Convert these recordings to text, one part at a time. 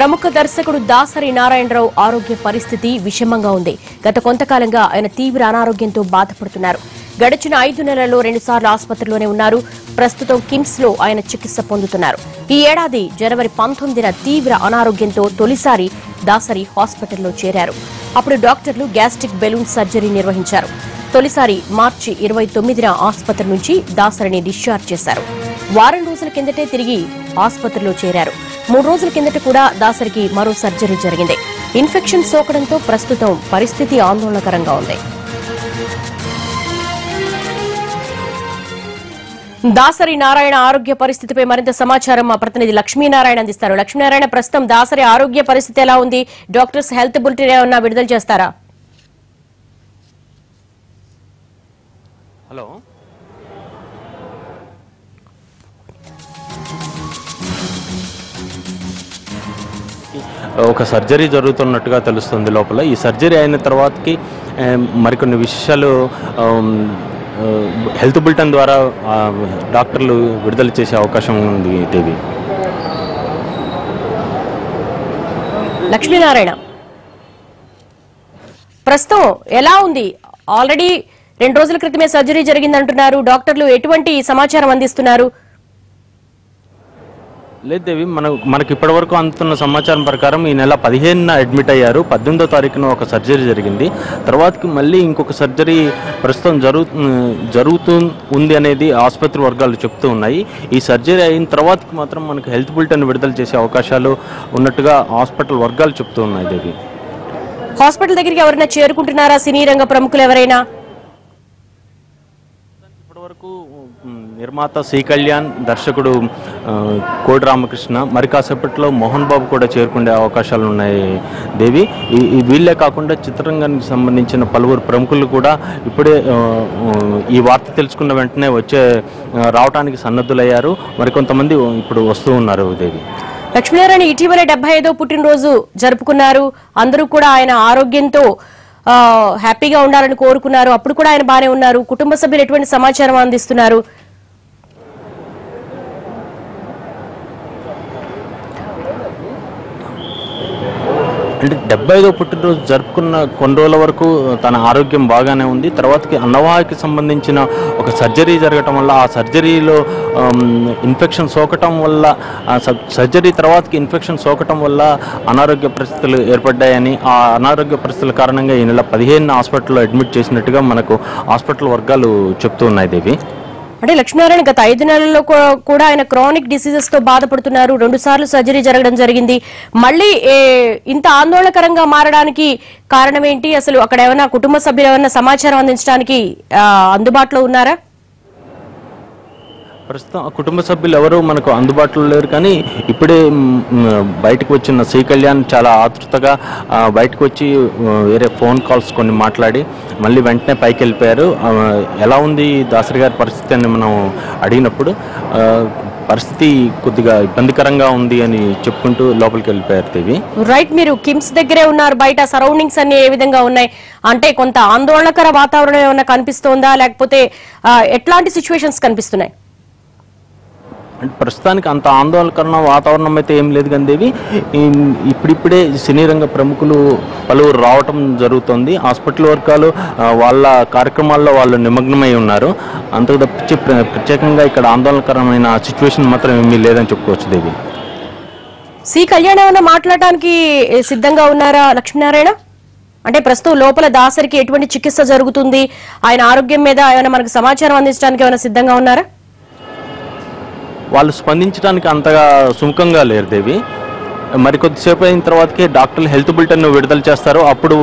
ప్రముఖ దర్శకుడు దాసరి నారాయణరావు ఆరోగ్య పరిస్థితి విషమంగా ఉంది. గత కొంతకాలంగా ఆయన తీవ్ర అనారోగ్యంతో బాధపడుతున్నారు. గడిచిన ఐదు నెలల్లో రెండుసార్లు ఆసుపత్రిలోనే ఉన్నారు. ప్రస్తుతం కిమ్స్లో ఆయన చికిత్స పొందుతున్నారు. ఈ ఏడాది జనవరి పంతొమ్మిదిన తీవ్ర అనారోగ్యంతో తొలిసారి దాసరి హాస్పిటల్లో చేరారు. అప్పుడు డాక్టర్లు గ్యాస్ట్రిక్ బెలూన్ సర్జరీ నిర్వహించారు. తొలిసారి మార్చి ఇరవై తొమ్మిదిన ఆసుపత్రి నుంచి దాసరిని డిశ్చార్జ్ చేశారు. వారం రోజుల కిందటే తిరిగి ఆసుపత్రిలో చేరారు. మూడు రోజుల కిందట కూడా దాసరికి మరో సర్జరీ జరిగింది. ఇన్ఫెక్షన్ సోకడంతో ప్రస్తుతం పరిస్థితి ఆందోళనకరంగా ఉంది. దాసరి నారాయణ ఆరోగ్య పరిస్థితిపై మరింత సమాచారం మా ప్రతినిధి లక్ష్మీనారాయణ అందిస్తారు. లక్ష్మీనారాయణ ప్రస్తుతం దాసరి ఆరోగ్య పరిస్థితి ఎలా ఉంది? డాక్టర్స్ హెల్త్ బులెటిన్ ఏమన్నా విడుదల చేస్తారా? హలో ఒక సర్జరీ జరుగుతున్నట్టుగా తెలుస్తుంది లోపల. ఈ సర్జరీ అయిన తర్వాతకి మరికొన్ని విషయాలు హెల్త్ బులెటిన్ ద్వారా డాక్టర్లు విడుదల చేసే అవకాశం ఉంది దేవి లక్ష్మీనారాయణ ప్రస్తుతం ఎలా ఉంది? ఆల్రెడీ రెండు రోజుల క్రితమే సర్జరీ జరిగిందంటున్నారు. డాక్టర్లు ఎటువంటి సమాచారం అందిస్తున్నారు? లేదు దేవి మన మనకి ఇప్పటివరకు అందుతున్న సమాచారం ప్రకారం ఈ నెల పదిహేనున అడ్మిట్ అయ్యారు. పద్దెనిమిదో తారీఖున ఒక సర్జరీ జరిగింది. తర్వాతకి మళ్ళీ ఇంకొక సర్జరీ ప్రస్తుతం జరుగు జరుగుతూ ఉంది అనేది ఆసుపత్రి వర్గాలు చెప్తూ ఉన్నాయి. ఈ సర్జరీ అయిన తర్వాతకి మాత్రం మనకు హెల్త్ బులెటిన్ విడుదల చేసే అవకాశాలు ఉన్నట్టుగా హాస్పిటల్ వర్గాలు చెప్తూ ఉన్నాయి దేవి. హాస్పిటల్ దగ్గరికి ఎవరైనా చేరుకుంటున్నారా? సినీ రంగ ప్రముఖులు ఎవరైనా? ఇప్పటివరకు నిర్మాత శ్రీ కళ్యాణ్ దర్శకుడు కోడి రామకృష్ణ మరి కాసేపట్లో మోహన్ బాబు కూడా చేరుకునే అవకాశాలు ఉన్నాయి దేవి. వీళ్ళే కాకుండా చిత్రరంగానికి సంబంధించిన పలువురు ప్రముఖులు కూడా ఇప్పుడే ఈ వార్త తెలుసుకున్న వెంటనే వచ్చే రావడానికి సన్నద్ధులయ్యారు. మరికొంతమంది ఇప్పుడు వస్తూ ఉన్నారు దేవి. లక్ష్మీనారాయణ ఇటీవలే డెబ్బై ఐదో పుట్టినరోజు జరుపుకున్నారు. అందరూ కూడా ఆయన ఆరోగ్యంతో హ్యాపీగా ఉండాలని కోరుకున్నారు. అప్పుడు కూడా ఆయన బానే ఉన్నారు. కుటుంబ సభ్యులు ఎటువంటి సమాచారం అందిస్తున్నారు? అంటే డెబ్బై ఐదో పుట్టినరోజు జరుపుకున్న కొన్ని రోజుల వరకు తన ఆరోగ్యం బాగానే ఉంది. తర్వాతకి అన్నవాహికి సంబంధించిన ఒక సర్జరీ జరగటం వల్ల ఆ సర్జరీలో ఇన్ఫెక్షన్ సోకటం వల్ల సర్జరీ తర్వాతకి ఇన్ఫెక్షన్ సోకటం వల్ల అనారోగ్య పరిస్థితులు ఏర్పడ్డాయని ఆ అనారోగ్య పరిస్థితుల కారణంగా ఈ నెల పదిహేను హాస్పిటల్లో అడ్మిట్ చేసినట్టుగా మనకు హాస్పిటల్ వర్గాలు చెప్తూ ఉన్నాయి దేవి. అంటే లక్ష్మీనారాయణ గత ఐదు నెలల్లో కూడా ఆయన క్రానిక్ డిసీజెస్తో బాధపడుతున్నారు. రెండు సార్లు సర్జరీ జరగడం జరిగింది. మళ్ళీ ఇంత ఆందోళనకరంగా మారడానికి కారణం ఏంటి? అసలు అక్కడ ఏమైనా కుటుంబ సభ్యులు ఏమైనా సమాచారం అందించడానికి అందుబాటులో ఉన్నారా? ప్రస్తుతం ఆ కుటుంబ సభ్యులు ఎవరు మనకు అందుబాటులో లేరు కానీ ఇప్పుడే బయటకు వచ్చిన శ్రీ కళ్యాణ్ చాలా ఆతృతగా బయటకు వచ్చి వేరే ఫోన్ కాల్స్ కొన్ని మాట్లాడి మళ్ళీ వెంటనే పైకి వెళ్ళిపోయారు ఎలా ఉంది దాసరి గారి పరిస్థితి అని మనం అడిగినప్పుడు పరిస్థితి కొద్దిగా ఇబ్బందికరంగా ఉంది అని చెప్పుకుంటూ లోపలికి వెళ్ళిపోయారు దేవి. రైట్ మీరు కిమ్స్ దగ్గరే ఉన్నారు. బయట సరౌండింగ్స్ అన్ని ఏ విధంగా ఉన్నాయి? అంటే కొంత ఆందోళనకర వాతావరణం ఏమైనా కనిపిస్తోందా? లేకపోతే ఎట్లాంటి సిచ్యువేషన్స్ కనిపిస్తున్నాయి? అంటే ప్రస్తుతానికి అంత ఆందోళనకరణ వాతావరణం అయితే ఏం లేదు కానీ దేవి ఇప్పుడిప్పుడే సినీ రంగ ప్రముఖులు పలువురు రావటం జరుగుతుంది. హాస్పిటల్ వర్గాలు వాళ్ళ కార్యక్రమాల్లో వాళ్ళు నిమగ్నమై ఉన్నారు. అంతకు తప్పించి ప్రత్యేకంగా ఇక్కడ ఆందోళనకరమైన సిచ్యువేషన్ మాత్రం ఏమీ లేదని చెప్పుకోవచ్చు దేవి. సి కళ్యాణ్ ఏమైనా మాట్లాడటానికి సిద్ధంగా ఉన్నారా లక్ష్మీనారాయణ? అంటే ప్రస్తుతం లోపల దాసరికి ఎటువంటి చికిత్స జరుగుతుంది? ఆయన ఆరోగ్యం మీద ఏమైనా మనకు సమాచారం అందించడానికి ఏమైనా సిద్ధంగా ఉన్నారా? వాళ్ళు స్పందించడానికి అంతగా సుముఖంగా లేరు దేవి. మరికొద్దిసేపు అయిన తర్వాతకే డాక్టర్లు హెల్త్ బులెటిన్ విడుదల చేస్తారు. అప్పుడు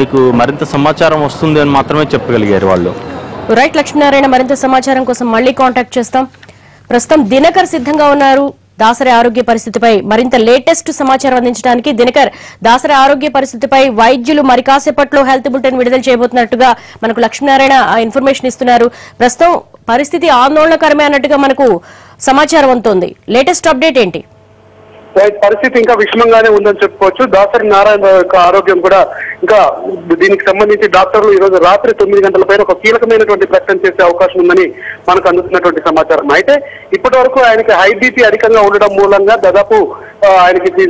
మీకు మరింత సమాచారం వస్తుంది అని మాత్రమే చెప్పగలిగారు వాళ్ళు. రైట్ లక్ష్మీనారాయణ మరింత సమాచారం కోసం మళ్ళీ కాంటాక్ట్ చేస్తాం. ప్రస్తుతం దినకర్ సిద్ధంగా ఉన్నారు. దాసరి ఆరోగ్య పరిస్థితిపై మరింత లేటెస్ట్ సమాచారం అందించడానికి దినకర్ దాసరి ఆరోగ్య పరిస్థితిపై వైద్యులు మరి కాసేపట్లో హెల్త్ బులెటిన్ విడుదల చేయబోతున్నట్టుగా మనకు లక్ష్మీనారాయణ ఆ ఇన్ఫర్మేషన్ ఇస్తున్నారు. ప్రస్తుతం పరిస్థితి ఆందోళనకరమే అన్నట్టుగా మనకు సమాచారం అందుతోంది. లేటెస్ట్ అప్డేట్ ఏంటి? పరిస్థితి ఇంకా విషమంగానే ఉందని చెప్పుకోవచ్చు. దాసరి నారాయణ యొక్క ఆరోగ్యం కూడా ఇంకా దీనికి సంబంధించి డాక్టర్లు ఈ రోజు రాత్రి తొమ్మిది గంటల పైన ఒక కీలకమైనటువంటి ప్రకటన చేసే అవకాశం ఉందని మనకు అందుతున్నటువంటి సమాచారం. అయితే ఇప్పటి వరకు ఆయనకి హై బీపీ అధికంగా ఉండడం మూలంగా దాదాపు ఆయనకి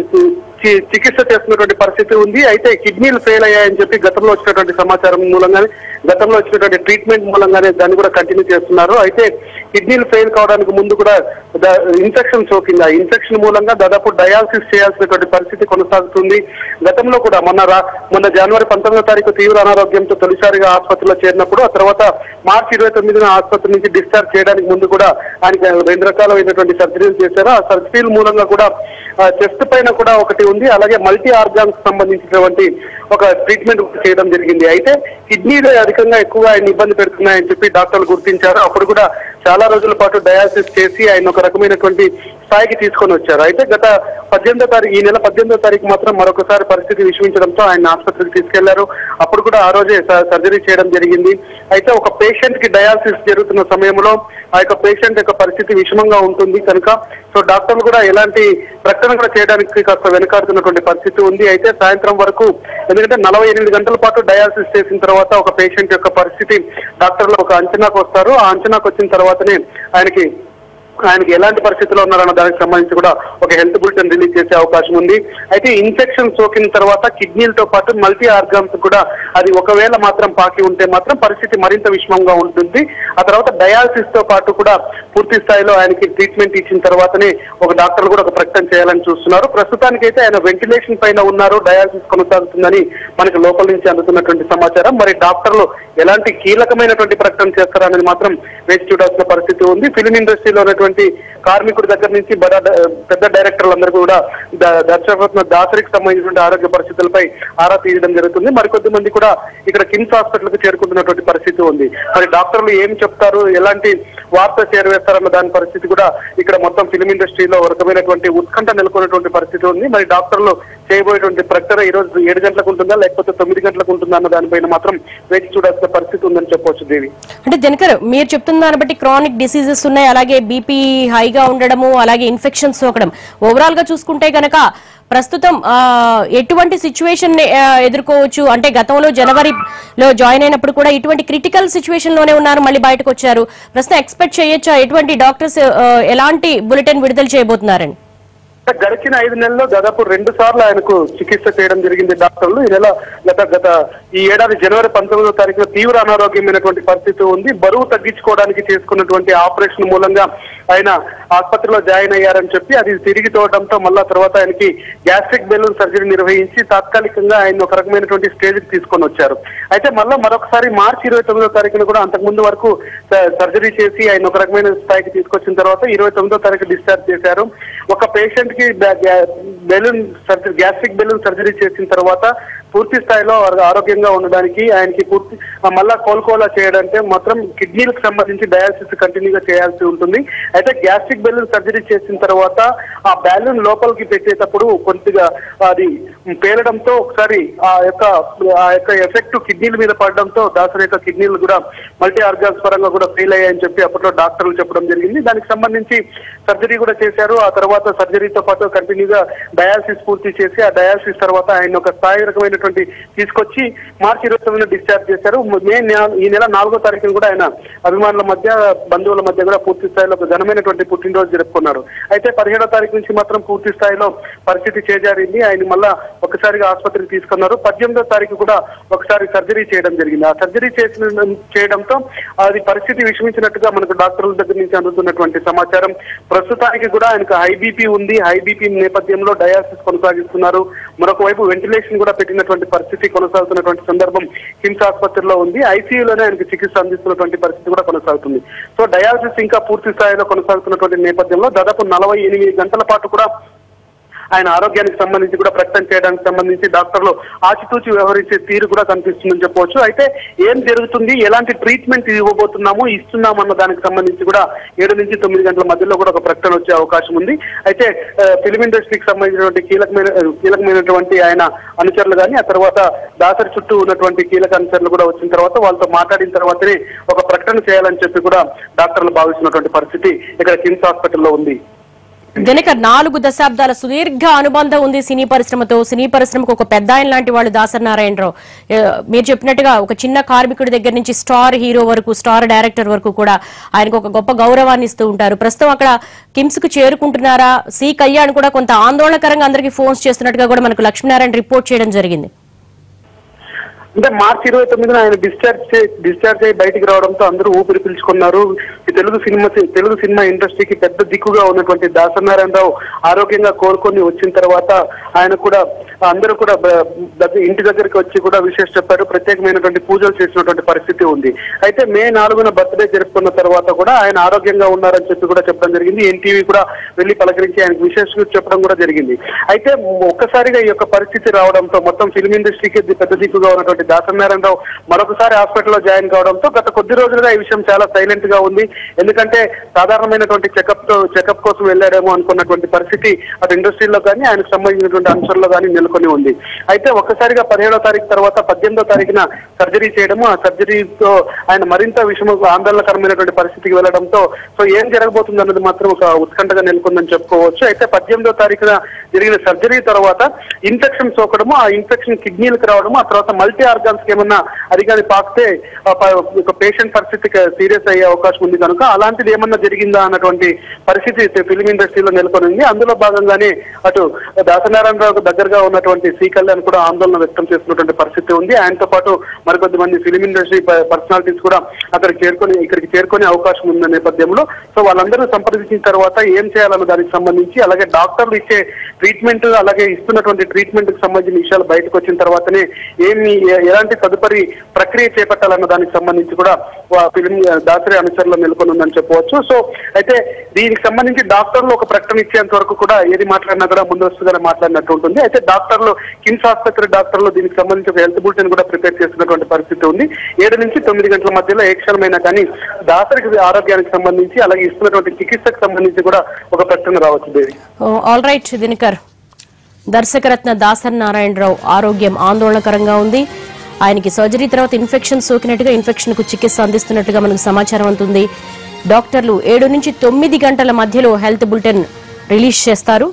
చి- చికిత్స చేస్తున్నటువంటి పరిస్థితి ఉంది. అయితే కిడ్నీలు ఫెయిల్ అయ్యాయని చెప్పి గతంలో వచ్చినటువంటి సమాచారం మూలంగానే గతంలో వచ్చినటువంటి ట్రీట్మెంట్ మూలంగానే దాన్ని కూడా కంటిన్యూ చేస్తున్నారు. అయితే కిడ్నీలు ఫెయిల్ కావడానికి ముందు కూడా ఇన్ఫెక్షన్ సోకింది. ఆ ఇన్ఫెక్షన్ మూలంగా దాదాపు డయాలసిస్ చేయాల్సినటువంటి పరిస్థితి కొనసాగుతుంది. గతంలో కూడా మొన్న రా- మొన్న జనవరి పంతొమ్మిదో తారీఖు తీవ్ర అనారోగ్యంతో తొలిసారిగా ఆసుపత్రిలో చేరినప్పుడు ఆ తర్వాత మార్చి ఇరవై తొమ్మిదిన ఆసుపత్రి నుంచి డిశ్చార్జ్ చేయడానికి ముందు కూడా ఆయనకి రెండు రకాలైనటువంటి సర్జరీలు చేశారు. ఆ సర్జరీల మూలంగా కూడా చెస్ట్ పైన కూడా ఒకటి ఉంది. అలాగే మల్టీ ఆర్గాన్స్ సంబంధించినటువంటి ఒక ట్రీట్మెంట్ చేయడం జరిగింది. అయితే కిడ్నీలో అధికంగా ఎక్కువగా ఆయన ఇబ్బంది పెడుతున్నాయని చెప్పి డాక్టర్లు గుర్తించారు. అప్పుడు కూడా చాలా రోజుల పాటు డయాలసిస్ చేసి ఆయన ఒక రకమైనటువంటి స్థాయికి తీసుకొని వచ్చారు. అయితే గత పద్దెనిమిదో తారీఖు ఈ నెల పద్దెనిమిదో తారీఖు మాత్రం మరొకసారి పరిస్థితి విషమించడంతో ఆయన ఆసుపత్రికి తీసుకెళ్ళారు. అప్పుడు కూడా ఆ రోజే సర్జరీ చేయడం జరిగింది. అయితే ఒక పేషెంట్కి డయాలసిస్ జరుగుతున్న సమయంలో ఆ యొక్క పేషెంట్ యొక్క పరిస్థితి విషమంగా ఉంటుంది కనుక సో డాక్టర్లు కూడా ఎలాంటి ప్రకటన కూడా చేయడానికి కాస్త వెనకాడుతున్నటువంటి పరిస్థితి ఉంది. అయితే సాయంత్రం వరకు ఎందుకంటే నలభై ఎనిమిది గంటల పాటు డయాలసిస్ చేసిన తర్వాత ఒక పేషెంట్ యొక్క పరిస్థితి డాక్టర్లు ఒక అంచనాకు వస్తారు. ఆ అంచనాకు వచ్చిన తర్వాతనే ఆయనకి ఆయనకి ఎలాంటి పరిస్థితిలో ఉన్నారన్న దానికి సంబంధించి కూడా ఒక హెల్త్ బులెటిన్ రిలీజ్ చేసే అవకాశం ఉంది. అయితే ఇన్ఫెక్షన్ సోకిన తర్వాత కిడ్నీలతో పాటు మల్టీ ఆర్గాన్స్ కూడా అది ఒకవేళ మాత్రం పాకి ఉంటే మాత్రం పరిస్థితి మరింత విషమంగా ఉంటుంది. ఆ తర్వాత డయాలసిస్తో పాటు కూడా పూర్తి స్థాయిలో ఆయనకి ట్రీట్మెంట్ ఇచ్చిన తర్వాతనే ఒక డాక్టర్లు కూడా ఒక ప్రకటన చేయాలని చూస్తున్నారు. ప్రస్తుతానికైతే ఆయన వెంటిలేషన్ పైన ఉన్నారు. డయాలసిస్ కొనసాగుతుందని మనకి లోపల నుంచి అందుతున్నటువంటి సమాచారం. మరి డాక్టర్లు ఎలాంటి కీలకమైనటువంటి ప్రకటన చేస్తారనేది మాత్రం వేచి చూడాల్సిన పరిస్థితి ఉంది. ఫిలిం ఇండస్ట్రీలో ఉన్నటువంటి కార్మికుడి దగ్గర నుంచి పెద్ద డైరెక్టర్లందరూ కూడా ద- దర్శకరత్న దాసరికి సంబంధించినటువంటి ఆరోగ్య పరిస్థితులపై ఆరా తీయడం జరుగుతుంది. మరికొద్ది మంది కూడా ఇక్కడ కిమ్స్ హాస్పిటల్కు చేరుకుంటున్నటువంటి పరిస్థితి ఉంది. మరి డాక్టర్లు ఏం చెప్తారు? ఎలాంటి వార్త చేరవేస్తారన్న దాని పరిస్థితి కూడా ఇక్కడ మొత్తం ఫిలిం ఇండస్ట్రీలో రకమైనటువంటి ఉత్కంఠ నెలకొన్నటువంటి పరిస్థితి ఉంది. మరి డాక్టర్లు చేయబోయేటువంటి ప్రకటన ఈ రోజు ఏడు గంటలకు ఉంటుందా? లేకపోతే తొమ్మిది గంటలకు ఉంటుందా అన్న దానిపైన మాత్రం వేచి చూడాల్సిన పరిస్థితి ఉందని చెప్పవచ్చు దేవి. అంటే దినకర్ మీరు చెప్తున్న దాన్ని బట్టి క్రానిక్ డిసీజెస్ ఉన్నాయి అలాగే బీపీ హైగా ఉండడము అలాగే ఇన్ఫెక్షన్స్ సోకడం. ఓవరాల్గా చూసుకుంటే గనక ప్రస్తుతం ఎటువంటి సిచ్యువేషన్ ఎదుర్కోవచ్చు? అంటే గతంలో జనవరిలో జాయిన్ అయినప్పుడు కూడా ఇటువంటి క్రిటికల్ సిచ్యువేషన్లోనే ఉన్నారు మళ్ళీ బయటకు వచ్చారు. ప్రస్తుతం ఎక్స్పెక్ట్ చేయొచ్చా? ఎటువంటి డాక్టర్స్ ఎలాంటి బులెటిన్ విడుదల చేయబోతున్నారని గడిచిన ఐదు నెలల్లో దాదాపు రెండు సార్లు ఆయనకు చికిత్స చేయడం జరిగింది డాక్టర్లు. ఈ నెల గత గత ఈ ఏడాది జనవరి పంతొమ్మిదో తారీఖున తీవ్ర అనారోగ్యమైనటువంటి పరిస్థితి ఉంది. బరువు తగ్గించుకోవడానికి చేసుకున్నటువంటి ఆపరేషన్ మూలంగా ఆయన ఆసుపత్రిలో జాయిన్ అయ్యారని చెప్పి అది తిరిగి తోవడంతో మళ్ళా తర్వాత ఆయనకి గ్యాస్ట్రిక్ బెలూన్ సర్జరీ నిర్వహించి తాత్కాలికంగా ఆయన ఒక రకమైనటువంటి స్టేజ్కి తీసుకొని వచ్చారు. అయితే మళ్ళా మరొకసారి మార్చి ఇరవై తొమ్మిదో తారీఖున కూడా అంతకుముందు వరకు సర్జరీ చేసి ఆయన ఒక రకమైన స్థాయికి తీసుకొచ్చిన తర్వాత ఇరవై తొమ్మిదో తారీఖు డిశ్చార్జ్ చేశారు. ఒక పేషెంట్ కి balloon surgery gastric balloon surgery చేసిన తర్వాత పూర్తి స్థాయిలో ఆరోగ్యంగా ఉండడానికి ఆయనకి పూర్తి మళ్ళా కోలుకోలా చేయడంటే మాత్రం కిడ్నీలకు సంబంధించి డయాలసిస్ కంటిన్యూగా చేయాల్సి ఉంటుంది. అయితే గ్యాస్ట్రిక్ బెలూన్ సర్జరీ చేసిన తర్వాత ఆ బ్యాలూన్ లోపలికి పెట్టేటప్పుడు కొద్దిగా అది పేలడంతో ఒకసారి ఆ యొక్క ఆ యొక్క ఎఫెక్ట్ కిడ్నీల మీద పడడంతో దాసరి యొక్క కిడ్నీలు కూడా మల్టీ ఆర్గాన్స్ పరంగా కూడా ఫెయిల్ అయ్యాయని చెప్పి అప్పట్లో డాక్టర్లు చెప్పడం జరిగింది. దానికి సంబంధించి సర్జరీ కూడా చేశారు. ఆ తర్వాత సర్జరీతో పాటు కంటిన్యూగా డయాలసిస్ పూర్తి చేసి ఆ డయాలసిస్ తర్వాత ఆయన ఒక స్థాయి రకమైనటువంటి తీసుకొచ్చి మార్చి ఇరవై తొమ్మిదిన డిశ్చార్జ్ చేశారు. మే ఈ నెల నాలుగో తారీఖున కూడా ఆయన అభిమానుల మధ్య బంధువుల మధ్య కూడా పూర్తి స్థాయిలో ఒక ఘనమైనటువంటి పుట్టినరోజు జరుపుకున్నారు. అయితే పదిహేడో తారీఖు నుంచి మాత్రం పూర్తి స్థాయిలో పరిస్థితి చేజారింది ఆయన మళ్ళా ఒకసారిగా ఆసుపత్రికి తీసుకున్నారు. పద్దెనిమిదో తారీఖు కూడా ఒకసారి సర్జరీ చేయడం జరిగింది. ఆ సర్జరీ చేసిన చేయడంతో అది పరిస్థితి విషమించినట్టుగా మనకు డాక్టర్ల దగ్గర నుంచి అందుతున్నటువంటి సమాచారం. ప్రస్తుతానికి కూడా ఆయనకు హైబీపీ ఉంది. ఐబీపీ నేపథ్యంలో డయాలసిస్ కొనసాగిస్తున్నారు. మరొక వైపు వెంటిలేషన్ కూడా పెట్టినటువంటి పరిస్థితి కొనసాగుతున్నటువంటి సందర్భం కిమ్స్ ఆసుపత్రిలో ఉంది. ఐసీయూలోనే ఆయనకు చికిత్స అందిస్తున్నటువంటి పరిస్థితి కూడా కొనసాగుతుంది. సో డయాలసిస్ ఇంకా పూర్తి స్థాయిలో కొనసాగుతున్నటువంటి నేపథ్యంలో దాదాపు నలభై ఎనిమిది గంటల పాటు కూడా ఆయన ఆరోగ్యానికి సంబంధించి కూడా ప్రకటన చేయడానికి సంబంధించి డాక్టర్లు ఆచితూచి వ్యవహరించే తీరు కూడా కనిపిస్తుందని చెప్పవచ్చు. అయితే ఏం జరుగుతుంది? ఎలాంటి ట్రీట్మెంట్ ఇవ్వబోతున్నాము? ఇస్తున్నామన్న దానికి సంబంధించి కూడా ఏడు నుంచి తొమ్మిది గంటల మధ్యలో కూడా ఒక ప్రకటన వచ్చే అవకాశం ఉంది. అయితే ఫిలిం ఇండస్ట్రీకి సంబంధించినటువంటి కీలకమైన కీలకమైనటువంటి ఆయన అనుచరులు కానీ ఆ తర్వాత దాసరి చుట్టూ ఉన్నటువంటి కీలక అనుచరులు కూడా వచ్చిన తర్వాత వాళ్ళతో మాట్లాడిన తర్వాతనే ఒక ప్రకటన చేయాలని చెప్పి కూడా డాక్టర్లు భావిస్తున్నటువంటి పరిస్థితి ఇక్కడ కిమ్స్ హాస్పిటల్లో ఉంది. గనక నాలుగు దశాబ్దాల సుదీర్ఘ అనుబంధం ఉంది సినీ పరిశ్రమతో. సినీ పరిశ్రమకు ఒక పెద్ద ఆయన లాంటి వాళ్ళు దాసనారాయణరావు మీరు చెప్పినట్టుగా ఒక చిన్న కార్మికుడి దగ్గర నుంచి స్టార్ హీరో వరకు స్టార్ డైరెక్టర్ వరకు కూడా ఆయనకు ఒక గొప్ప గౌరవాన్ని ఇస్తూ ఉంటారు. ప్రస్తుతం అక్కడ కిమ్స్కు చేరుకుంటున్నారా? సి కళ్యాణ్ కూడా కొంత ఆందోళనకరంగా అందరికీ ఫోన్స్ చేస్తున్నట్టుగా కూడా మనకు లక్ష్మీనారాయణ రిపోర్ట్ చేయడం జరిగింది. అంటే మార్చి ఇరవై తొమ్మిదిన ఆయన డిశ్చార్జ్ డిశ్చార్జ్ అయ్యి బయటికి రావడంతో అందరూ ఊపిరి పీల్చుకున్నారు. ఈ తెలుగు సినిమా తెలుగు సినిమా ఇండస్ట్రీకి పెద్ద దిక్కుగా ఉన్నటువంటి దాసనారాయణరావు ఆరోగ్యంగా కోలుకొని వచ్చిన తర్వాత ఆయన కూడా అందరూ కూడా ఇంటి దగ్గరికి వచ్చి కూడా విశేష చెప్పారు. ప్రత్యేకమైనటువంటి పూజలు చేసినటువంటి పరిస్థితి ఉంది. అయితే మే నాలుగున బర్త్డే జరుపుకున్న తర్వాత కూడా ఆయన ఆరోగ్యంగా ఉన్నారని చెప్పి కూడా చెప్పడం జరిగింది. ఎన్టీవీ కూడా వెళ్ళి పలకరించి ఆయనకు విశేష చెప్పడం కూడా జరిగింది. అయితే ఒక్కసారిగా ఈ యొక్క పరిస్థితి రావడంతో మొత్తం ఫిల్మ్ ఇండస్ట్రీకి పెద్ద దిక్కుగా ఉన్నటువంటి దాసనారాయణరావు మరొకసారి హాస్పిటల్లో జాయిన్ కావడంతో గత కొద్ది రోజులుగా ఈ విషయం చాలా సైలెంట్గా ఉంది. ఎందుకంటే సాధారణమైనటువంటి చెకప్తో చెకప్ కోసం వెళ్ళాడేమో అనుకున్నటువంటి పరిస్థితి అటు ఇండస్ట్రీలో కానీ ఆయనకు సంబంధించినటువంటి అంశాల్లో కానీ నెలకొని ఉంది. అయితే ఒక్కసారిగా పదిహేడో తారీఖు తర్వాత పద్దెనిమిదో తారీఖున సర్జరీ చేయడము ఆ సర్జరీతో ఆయన మరింత విషమ ఆందోళనకరమైనటువంటి పరిస్థితికి వెళ్ళడంతో సో ఏం జరగబోతుంది అన్నది మాత్రం ఒక ఉత్కంఠగా నెలకొందని చెప్పుకోవచ్చు. అయితే పద్దెనిమిదో తారీఖున జరిగిన సర్జరీ తర్వాత ఇన్ఫెక్షన్ సోకడము ఆ ఇన్ఫెక్షన్ కిడ్నీలకు రావడము ఆ తర్వాత మల్టీ ఆర్గాన్స్కి ఏమన్నా అది కానీ పాకితే ఒక పేషెంట్ పరిస్థితి సీరియస్ అయ్యే అవకాశం ఉంది కనుక అలాంటిది ఏమన్నా జరిగిందా అన్నటువంటి పరిస్థితి ఫిల్మ్ ఇండస్ట్రీలో నెలకొని ఉంది అందులో భాగంగానే అటు దాసనారాయణరావుకు దగ్గరగా ఉన్నటువంటి సి కళ్యాణ్ కూడా ఆందోళన వ్యక్తం చేస్తున్నటువంటి పరిస్థితి ఉంది. ఆయనతో పాటు మరికొద్ది మంది ఫిలిం ఇండస్ట్రీ పర్సనాలిటీస్ కూడా అక్కడ చేరుకొని ఇక్కడికి చేరుకునే అవకాశం ఉన్న నేపథ్యంలో. సో వాళ్ళందరూ సంప్రదించిన తర్వాత ఏం చేయాలన్న దానికి సంబంధించి అలాగే డాక్టర్లు ఇచ్చే ట్రీట్మెంట్ అలాగే ఇస్తున్నటువంటి ట్రీట్మెంట్కి సంబంధించిన విషయాలు బయటకు వచ్చిన తర్వాతనే ఏమి ఎలాంటి తదుపరి ప్రక్రియ చేపట్టాలన్న దానికి సంబంధించి కూడా ఫిలిం దాసరి అనుసరణలో నెలకొని ఉందని చెప్పవచ్చు. సో అయితే దీనికి సంబంధించి డాక్టర్లు ఒక ప్రకటన ఇచ్చేంత వరకు కూడా ఏది మాట్లాడినా కూడా ముందస్తుగానే మాట్లాడినట్టు ఉంటుంది. అయితే డాక్టర్లు కిమ్స్ ఆసుపత్రి డాక్టర్లు దీనికి సంబంధించి ఒక హెల్త్ బులెటిన్ కూడా ప్రిపేర్ చేస్తున్నటువంటి పరిస్థితి ఉంది. ఏడు నుంచి తొమ్మిది గంటల మధ్యలో ఏ క్షణమైనా కానీ దాసరికి ఆరోగ్యానికి సంబంధించి అలాగే ఇస్తున్నటువంటి చికిత్సకు సంబంధించి కూడా ఒక ప్రకటన రావచ్చు దేవి. All right Dinakar. దర్శకరత్న Dasari Narayana Rao ఆరోగ్యం ఆందోళనకరంగా ఉంది. ఆయనకి సర్జరీ తర్వాత ఇన్ఫెక్షన్ సోకినట్టుగా ఇన్ఫెక్షన్కు చికిత్స అందిస్తున్నట్టుగా మనకు సమాచారం అందుతుంది. డాక్టర్లు ఏడు నుంచి తొమ్మిది గంటల మధ్యలో హెల్త్ బులెటిన్ రిలీజ్ చేస్తారు.